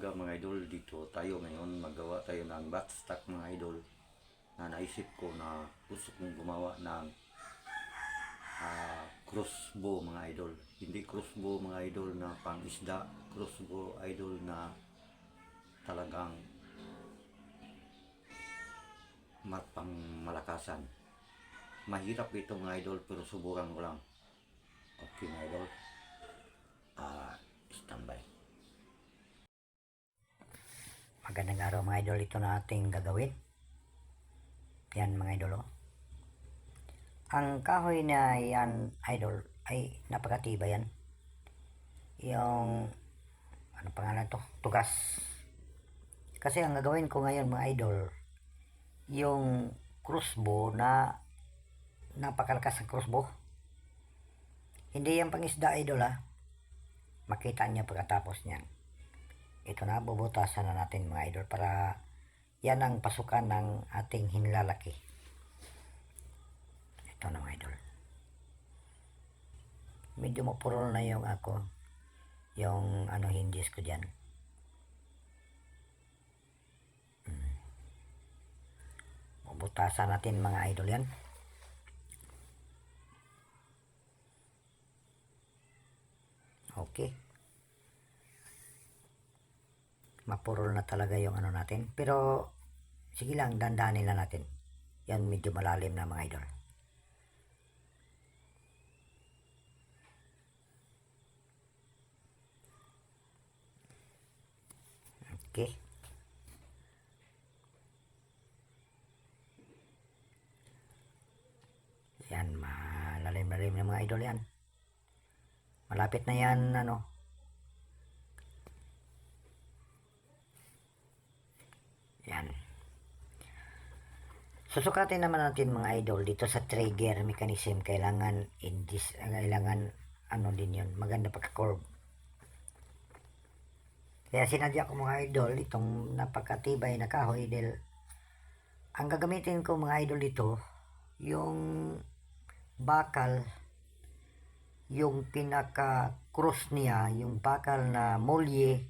umaga mga idol. Dito tayo ngayon magawa tayo ng backstock mga idol. Na naisip ko na gusto kong gumawa ng ah, crossbow mga idol. Hindi crossbow mga idol na pang isda. Crossbow idol na talagang pang malakasan. Mahirap ito mga idol pero subukan ko lang. Okay mga idol. Ah, standby. Magandang araw mga idol, ito na ating gagawin. Yan mga idol oh. Ang kahoy na yan idol ay napakatibay yan. Yung ano pangalan to? Tugas. Kasi ang gagawin ko ngayon mga idol, yung crossbow na napakalakas ang crossbow. Hindi yan pangisda idol ha. Makita niya pagkatapos niyan ito na bubutasan na natin mga idol para yan ang pasukan ng ating hinlalaki. Ito na mga idol. Medyo mapurol na yung ako yung ano hinges ko dyan. Hmm. bubutasan natin mga idol yan. Okay mapurol na talaga yung ano natin. Pero, sige lang, dandanin lang natin. Yan, medyo malalim na mga idol. Okay. Yan, malalim-lalim na mga idol yan. Malapit na yan, ano, Yan. Susukatin naman natin mga idol dito sa trigger mechanism. Kailangan in this, kailangan ano din yun. Maganda pagka-curve. Kaya sinadya ko mga idol itong napakatibay na kahoy dahil ang gagamitin ko mga idol dito yung bakal yung pinaka cross niya yung bakal na molye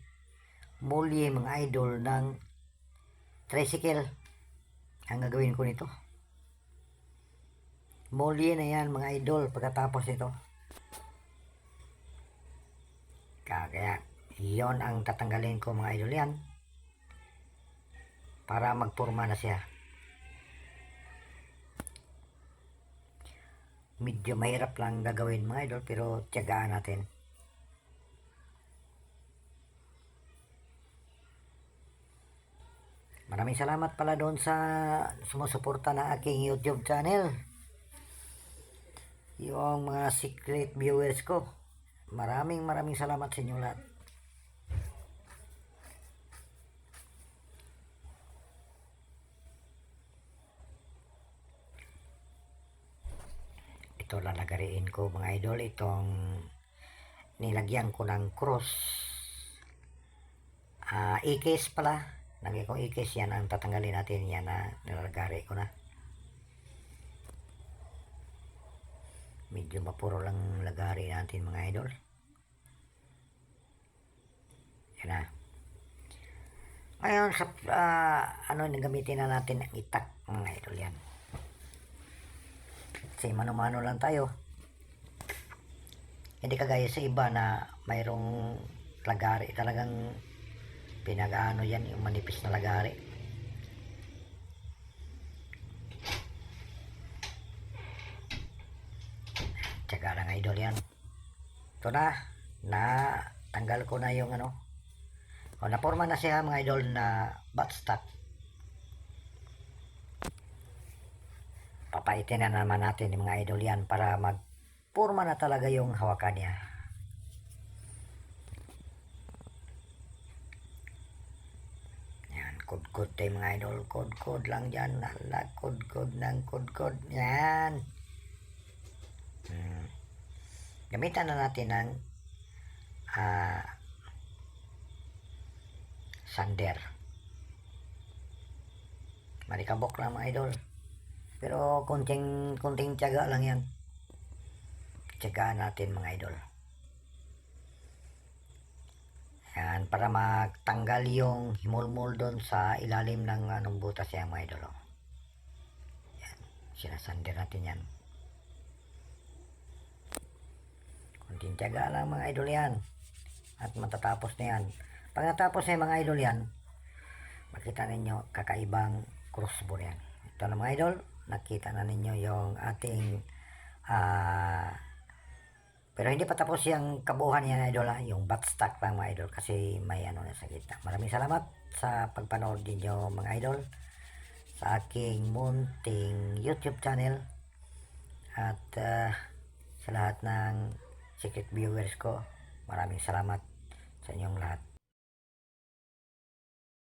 molye mga idol ng tricycle. Ang gagawin ko nito. Molye na yan mga idol pagkatapos ito kaya yon ang tatanggalin ko mga idol yan. Para magpurma na siya. Medyo mahirap lang gagawin mga idol pero tiyagaan natin Maraming salamat pala doon sa sumusuporta ng aking YouTube channel. Yung mga secret viewers ko. Maraming maraming salamat sa inyo lahat. Ito lalagariin ko mga idol. Itong nilagyan ko ng cross. Ah, ikis pala. Lagay kong ikis yan ang tatanggalin natin yan na nilalagari ko na. Medyo mapuro lang lagari natin mga idol. Yan na. Ngayon sa ah, ano gamitin na natin ang itak mga idol yan. Kasi mano-mano lang tayo. Hindi kagaya sa iba na mayroong lagari talagang pinag-ano yan yung manipis na lagari. Tsaga lang idol yan. Ito na. Na tanggal ko na yung ano. O naporma na siya mga idol na buttstock papaitin na naman natin yung mga idol yan para magpurma na talaga yung hawakan niya kod-kod tayo mga idol. Kod-kod lang dyan. Hala, kod-kod ng kod-kod. Yan. Hmm. Gamitan na natin ng ah, sander. Malikabok lang mga idol. Pero kunting, kunting tiyaga lang yan. Tiyagaan natin mga idol. Yan, para magtanggal yung himulmul doon sa ilalim ng anong butas yan mga idol. oh. Yan, sinasander natin yan. Kunting tiyaga lang mga idol yan. At matatapos na yan. Pag natapos na yung mga idol yan, makita ninyo kakaibang crossbow yan. Ito na mga idol, nakita na ninyo yung ating ah pero hindi pa tapos yung kabuuhan yan idol ha, yung backstock lang mga idol kasi may ano na sa gitna. Maraming salamat sa pagpanood ninyo mga idol sa aking munting YouTube channel at ah, sa lahat ng secret viewers ko maraming salamat sa inyong lahat.